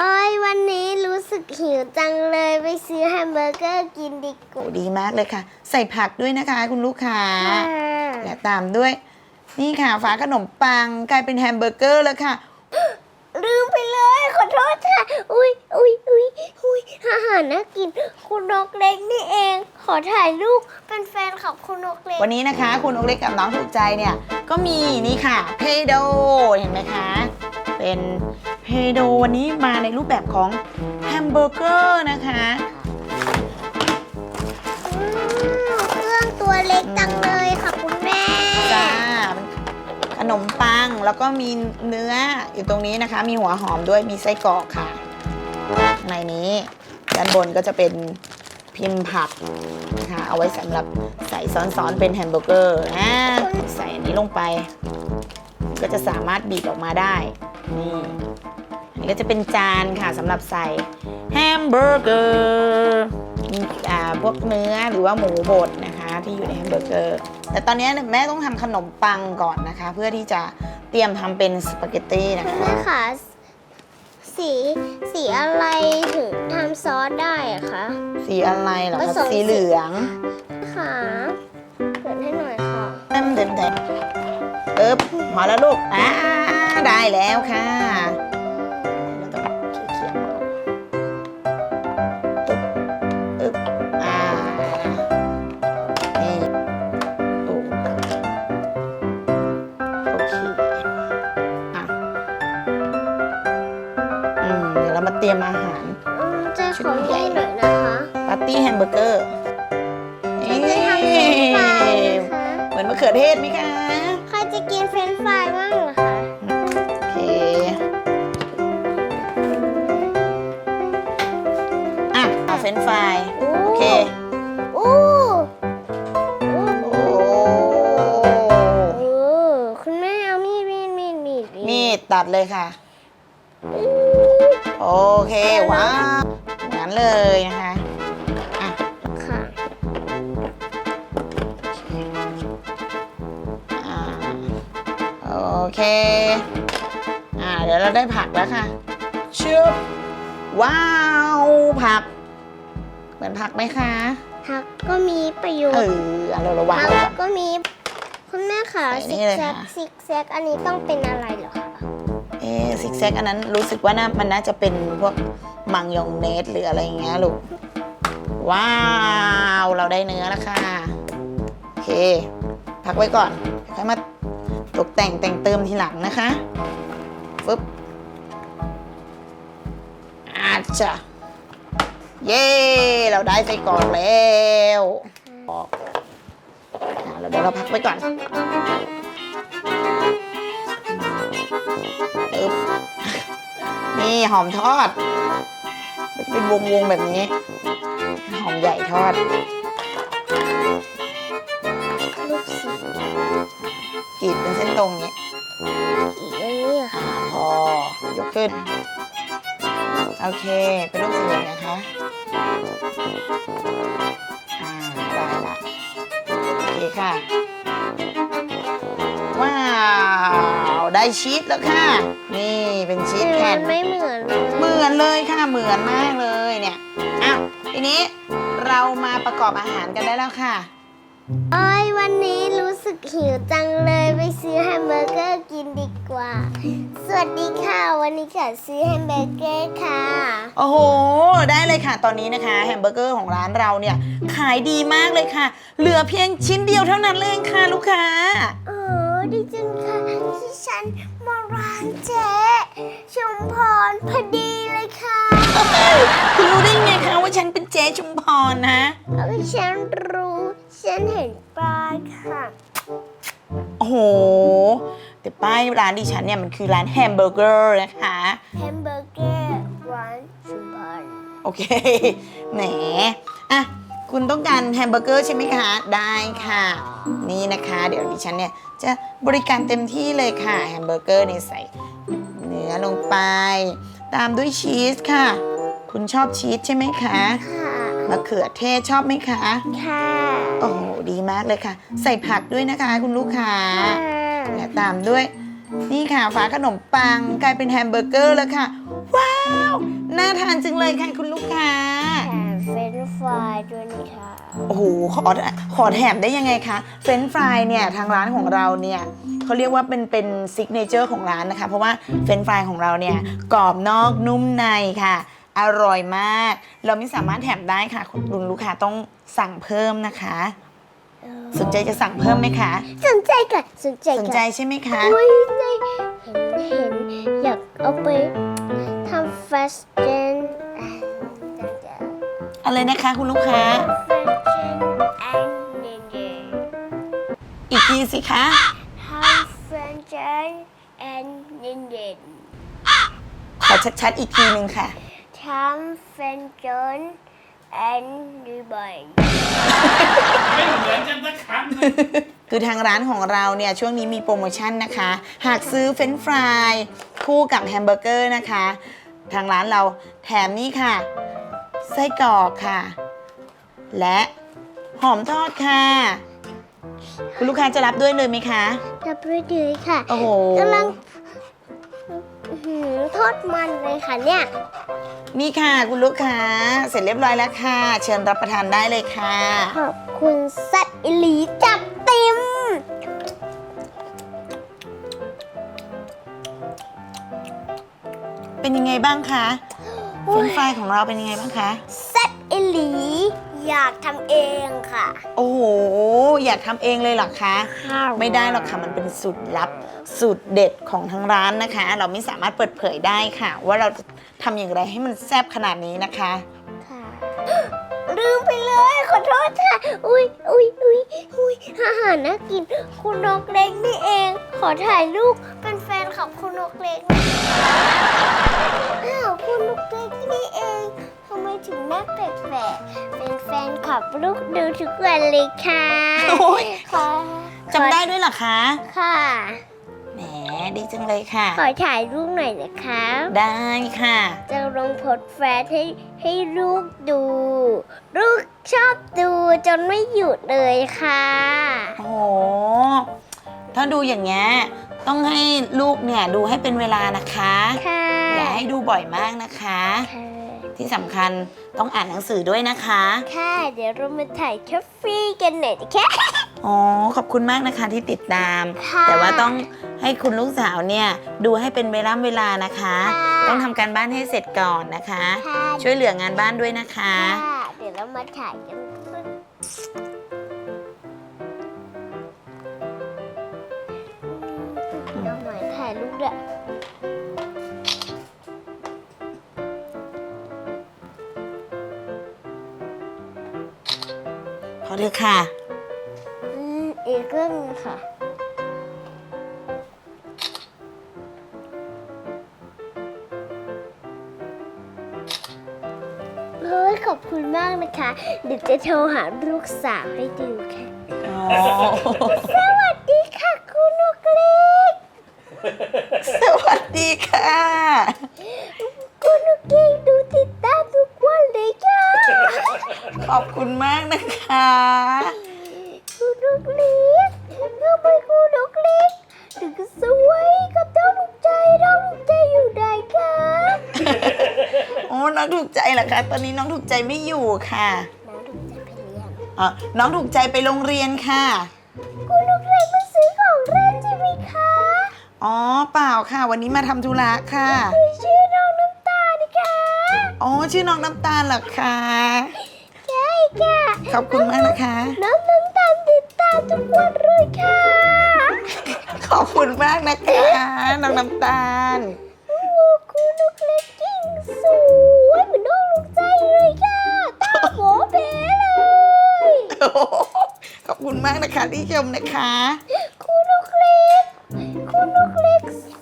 โอ้ยวันนี้รู้สึกหิวจังเลยไปซื้อแฮมเบอร์เกอร์กินดีกโอ้ว่าดีมากเลยค่ะ ใส่ผักด้วยนะคะคุณลูกค้าค่ะและตามด้วย นี่ค่ะฝาขนมปังกลายเป็นแฮมเบอร์เกอร์แล้วค่ะ ลืมไปเลยขอโทษค่ะ อุ้ยอุ้ยอุ้ยอุ้ยอาหารน่ากิน คุณนกเล็กนี่เอง ขอถ่ายรูปเป็นแฟนของคุณนกเล็กวันนี้นะคะ คุณนกเล็กกับน้องถูกใจเนี่ย ก็มีนี่ค่ะเพโดเห็นไหมคะ เป็น เพโดวันนี้มาในรูปแบบของแฮมเบอร์เกอร์นะคะอืมเครื่องตัวเล็กจังเลยค่ะคุณแม่ จ้าขนมปังแล้วก็มีเนื้ออยู่ตรงนี้นะคะ มีหัวหอมด้วยมีไส้กรอกค่ะ ในนี้ด้านบนก็จะเป็นพิมพ์ผักนะคะเอาไว้สำหรับใส่ซ้อนๆเป็นแฮมเบอร์เกอร์อ่าใส่อันนี้ลงไป ก็จะสามารถบีบออกมาได้ นี่อันนี้ก็จะเป็นจานค่ะสำหรับใส่แฮมเบอร์เกอร์มีอ่าพวกเนื้อหรือว่าหมูบดนะคะที่อยู่ในแฮมเบอร์เกอร์แต่ตอนนี้แม่ต้องทำขนมปังก่อนนะคะ เพื่อที่จะเตรียมทำเป็นสปาเกตตี้นะคุณคะแม่ค่ะสีสีอะไรถึงทำซอสได้อะคะสีอะไรเหรอผคะสมสีสีเหลืองค่ะเปิดให้หน่อยค่ะเต็มเต็มเต็มเอ๊บพอแล้วลูกอ่า ได้แล้วค่ะเราต้องเขี่ยๆเอาอึ๊บอึ๊บอ่านี่โอ้โอเคอะอืมเดี๋ยวเรามาเตรียมอาหารอืมใจของใหญ่หน่อยนะคะปาร์ตี้แฮมเบอร์เกอร์ใครจะทำเฟรนช์ฟรายนะคะ เหมือนมะเขือเทศไหมคะใครจะ เลยค่ะ โอเค ว้าวงั้นเลยนะคะอะค่ะอ่าโอเค อ่า เดี๋ยวเราได้ผักแล้วค่ะชุบว้าว ผัก เหมือนผักไหมคะผักก็มีประโยเอชน์อเอาเราระวังผักไว้ก่อน ก็มี คุณแม่ค่ะใส่ซินี่กเลยแซกค่ะ ซิกแซกอันนี้ต้องเป็นอะไรเหรอคะเอ๊ ซิกแซกอันนั้นรู้สึกว่าน่ามันน่าจะเป็นพวกมังยองเนสหรืออะไรอย่างเงี้ยลูก ว้าว เราได้เนื้อแล้วค่ะ โอเค พักไว้ก่อนค่อยมาตกแต่งแต่งเติมทีหลังนะคะฟึบอาจ้ะเย้ เราได้ไส้กรอกแล้วออกอะเราเดี๋ยวเราพักไว้ก่อน ปึ๊บนี่หอมทอดมันจะเป็นวงๆแบบนี้ หอมใหญ่ทอดลูกศิษย์กรีดเป็นเส้นตรงนี้อีกอันนี้อะค่ะพอยกขึ้น โอเค เป็นรูปสี่เหลี่ยมนะคะ ชีสแล้วค่ะ นี่เป็นชีสแผ่นมันไม่เหมือนเลยเหมือนเลยค่ะเหมือนมากเลยเนี่ยอ้าวทีนี้เรามาประกอบอาหารกันได้แล้วค่ะโอ้ยวันนี้รู้สึกหิวจังเลยไปซื้อแฮมเบอร์เกอร์กินดีกว่า สวัสดีค่ะ วันนี้ขอซื้อแฮมเบอร์เกอร์ค่ะ โอ้โห ได้เลยค่ะ ตอนนี้นะคะแฮมเบอร์เกอร์ของร้านเราเนี่ยขายดีมากเลยค่ะ เหลือเพียงชิ้นเดียวเท่านั้นเลยค่ะลูกค้า โอ้ดีจังค่ะที่ฉันมาร้านเจ๊ชุมพรพอดีเลยค่ะคุณรู้ได้ไงคะว่าฉันเป็นเจ๊ชุมพรนะเอาฉันรู้ ฉันเห็นป้ายค่ะ โอ้โห แต่ป้ายร้านดิฉันเนี่ยมันคือร้านแฮมเบอร์เกอร์นะคะแฮมเบอร์เกอร์ร้านชุมพรโอเค แหมอะ คุณต้องการแฮมเบอร์เกอร์ใช่ไหมคะ ได้ค่ะ นี่นะคะ เดี๋ยวดิฉันเนี่ยจะบริการเต็มที่เลยค่ะแฮมเบอร์เกอร์เนี่ยใส่เนื้อลงไป ตามด้วยชีสค่ะ คุณชอบชีสใช่ไหมคะค่ะมะเขือเทศชอบไหมคะ ค่ะ โอ้โหดีมากเลยค่ะ ใส่ผักด้วยนะคะ คุณลูกค้าค่ะและตามด้วย นี่ค่ะฝาขนมปังกลายเป็นแฮมเบอร์เกอร์แล้วค่ะ ว้าว น่าทานจังเลยค่ะคุณลูกค้าแถมเฟรนช์ฟรายด้วยนะคะโอ้โหขอขอแถมได้ยังไงคะเฟรนช์ฟรายเนี่ยทางร้านของเราเนี่ยเขาเรียกว่าเป็นเป็นซิกเนเจอร์ของร้านนะคะ เพราะว่าเฟรนช์ฟรายของเราเนี่ยกรอบนอกนุ่มในค่ะ อร่อยมาก เราไม่สามารถแถมได้ค่ะคุณลูกค้าต้องสั่งเพิ่มนะคะ สนใจจะสั่งเพิ่มไหมคะ สนใจค่ะสนใจสนค่ะใจใช่ไหมคะอุ้ยใจเห็นเห็นอยากเอาไปทำฟาสเจน อะไรนะคะคุณลูกค้าฟาสเจนแอนเนเนอีกทีสิคะทำฟาสเจนแอนเนเนขอชัดๆอีกทีหนึ่งค่ะทำฟาสเจนแอนเนเนไม่เหมือนกันสักคำหนึงคือทางร้านของเราเนี่ยช่วงนี้มีโปรโมชั่นนะคะ หากซื้อเฟรนช์ฟรายคู่กับแฮมเบอร์เกอร์นะคะ ทางร้านเราแถมนี่ค่ะ ไส้กรอกค่ะ และหอมทอดค่ะ คุณลูกค้าจะรับด้วยเลยไหมคะจับด้วยดีค่ะโอ้โหกำลังอื้อหือทอดมันเลยค่ะเนี่ย นี่ค่ะคุณลูกค้าเสร็จเรียบร้อยแล้วค่ะ เชิญรับประทานได้เลยค่ะ ขอบคุณสัตว์อิหลีจับเต็มเป็นยังไงบ้างคะ เฟรนช์ฟรายของเราเป็นยังไงบ้างคะเซตอิหลี อยากทำเองค่ะโอ้โห อยากทำเองเลยเหรอคะ ไม่ได้หรอกค่ะมันเป็นสูตรลับสูตรเด็ดของทางร้านนะคะ เราไม่สามารถเปิดเผยได้ค่ะ ว่าเราจะทำอย่างไรให้มันแซ่บขนาดนี้นะคะ ค่ะ ลืมไปเลยขอโทษค่ะ อุ้ยอุ้ยอุ้ยอุ้ยอาหารน่ากิน คุณนกเล็กนี่เอง ขอถ่ายรูปเป็นแฟนขับคุณนกเล็กนะอ้าวคุณ นกเล็กนี่เองทำไมถึงหน้าแปลกๆเป็นแฟนขับลูกดูทุกวันเลยค่ะโอ้ย ค่ะจำได้ด้วยเหรอคะ ค่ะ แหมดีจังเลยค่ะ ขอถ่ายรูปหน่อยนะคะได้ค่ะ จะลงโพสต์แฟนให้ให้ลูกดู ลูกชอบดูจนไม่หยุดเลยค่ะ โอ้โห ถ้าดูอย่างเงี้ย ต้องให้ลูกเนี่ยดูให้เป็นเวลานะคะ ค่ะอย่าให้ดูบ่อยมากนะคะ ค่ะที่สำคัญต้องอ่านหนังสือด้วยนะคะ ค่ะ เดี๋ยวเรามาถ่ายคาเฟ่กันหน่อยนะคะ อ๋อ ขอบคุณมากนะคะที่ติดตาม ค่ะแต่ว่าต้องให้คุณลูกสาวเนี่ยดูให้เป็นเวลาเวลานะคะ ค่ะต้องทำการบ้านให้เสร็จก่อนนะคะ ค่ะ ช่วยเหลืองานบ้านด้วยนะคะ ค่ะ เดี๋ยวเรามาถ่ายกันน้ ถ่ายรูปด้วยพอเถอะค่ะ อืมอีกเรื่องหนึงค่ะ เฮ้ยขอบคุณมากนะคะ เดี๋ยวจะโทรหาลูกสาวให้ดูค่ะ อ๋อ สวัสดีค่ะ คุณนกเล็ก สวัส ดีค่ะ คุณนกเล็กดูติดตามทุกวันเลยค่ะขอบคุณมากนะคะ คุณนกเล็กทำไมคุณนกเล็กถึงสวยกับเจ้าลูกใจเราลูกใจอยู่ไหนคะโอ้น้องถูกใจเหรอคะตอนนี้น้องถูกใจไม่อยู่ค่ะ น้องถูกใจไปเรียนอ๋อน้องถูกใจไปโรงเรียนค่ะ ค่ะ วันนี้มาทำธุระค่ะมีชื่อน้องน้ำตาลนะคะอ๋อชื่อน้องน้ำตาลเหรอคะใช่ค่ะขอบคุณมากนะคะ น้องน้ำตาลติดตามทุกวันเลยค่ะขอบคุณมากนะคะน้องน้ำตาลโอ้คุณนกเล็กกิ้งสวยเหมือนน้องลูกใจเลยค่ะตาโบเบเลยขอบคุณมากนะคะที่ชมนะคะ คุณนกเล็ก คุณนกเล็กส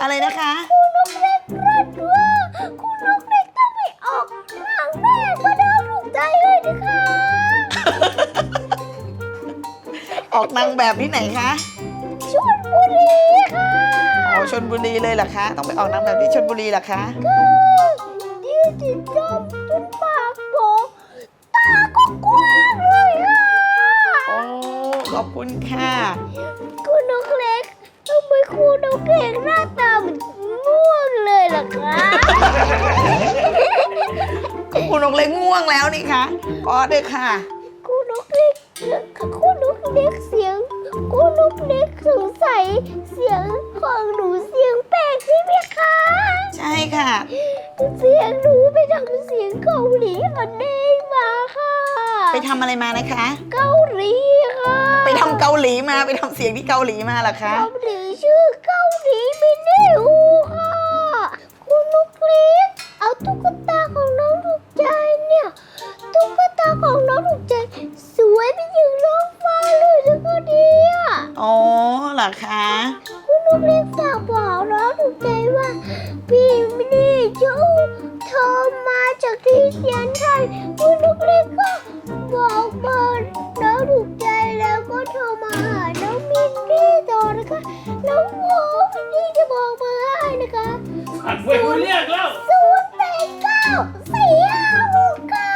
อะไรนะคะคุณนกเล็กรัดวอร์คุณนกเล็กต้องไปออกหางแม่ก็น้องลูกใจเลยนะคะออกนางแบบที่ไหนคะชนบุรีค่ะอ๋อชนบุรีเลยเหรอคะ ต้องไปออกนางแบบที่ชนบุรีเหรอคะก็ดีจิตจมจนปากโบตาก็กว้างเลยค่ะโอ้ขอบคุณค่ะ คุณนกเล็กง่วงแล้วนี่คะกอดเลยค่ะคุณนกเล็กคุณนกเล็กเสียงคุณนกเล็กสงสัยเสียงของหนูเสียงแปลกใช่ไหมคะใช่ค่ะ เสียงหนูไปทำเสียงเกาหลีมันเด้งมาค่ะ ไปทำอะไรมานะคะ เกาหลีค่ะ ไปทำเกาหลีมาไปทำเสียงที่เกาหลีมาเหรอคะ เกาหลี เหรอคะคุณนกเล็กฝากบอกน้องถูกใจว่าพี่ไม่ได้จูโทรมาจากที่เซียนไทยคุณนกเล็กก็บอกเบอร์น้องถูกใจแล้วก็โทรมาหาน้องมินนี่ต่อนะคะน้องโมมินนี่จะบอกเบอร์ให้นะคะหันไว้กูเรียกแล้วศูนย์แปดเก้าสี่ห้าหกเก้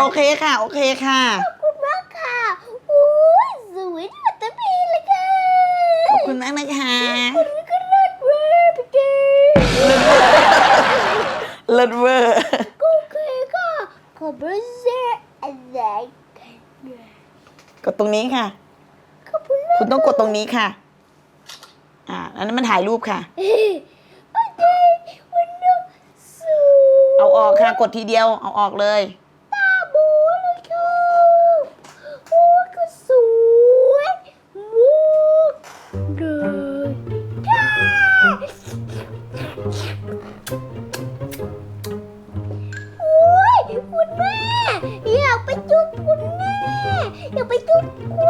โอเคค่ะ โอเคค่ะ ขอบคุณมากค่ะอุ้ยสวยที่ปัตตภีเลยค่ะขอบคุณมากนะคะคุณก็เลิศเว้ยพี่เจเลิศเวอร์โอเคค่ะขอบคุณเซ่อะไรกดตรงนี้ค่ะ ขอบคุณมากคุณต้องกดตรงนี้ค่ะ อ่าอันนั้นมันถ่ายรูปค่ะเฮ้ยโอเควันนี้สวย เอาออกค่ะ กดทีเดียว เอาออกเลย ตาบูเลยค่ะโอ้ยก็สวยมูก เลยโอ้ยคุณแม่ อยากไปจุ๊บคุณแม่ อยากไปจุ๊บคุณ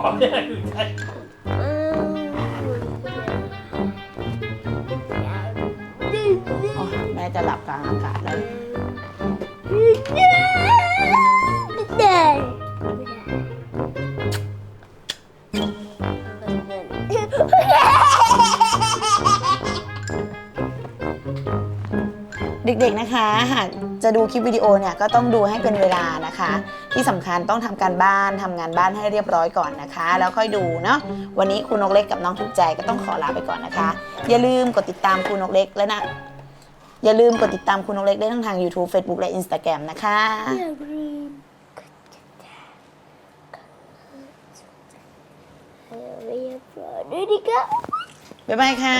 อนอ๋อแม่จะหลับกลางอากาศแล้ว เด็กๆนะคะ หากจะดูคลิปวิดีโอเนี่ยก็ต้องดูให้เป็นเวลานะคะ ที่สำคัญต้องทำการบ้านทำงานบ้านให้เรียบร้อยก่อนนะคะ แล้วค่อยดูเนาะวันนี้ครูนกเล็กกับน้องทุกใจก็ต้องขอลาไปก่อนนะคะ อย่าลืมกดติดตามครูนกเล็กและนะอย่าลืมกดติดตามครูนกเล็กได้ทั้งทาง YouTube Facebook และ Instagram นะคะอย่าลืมกดติดตามกดไลค์ให้เรียบร้อยด้วยนะคะบ๊ายบายค่ะ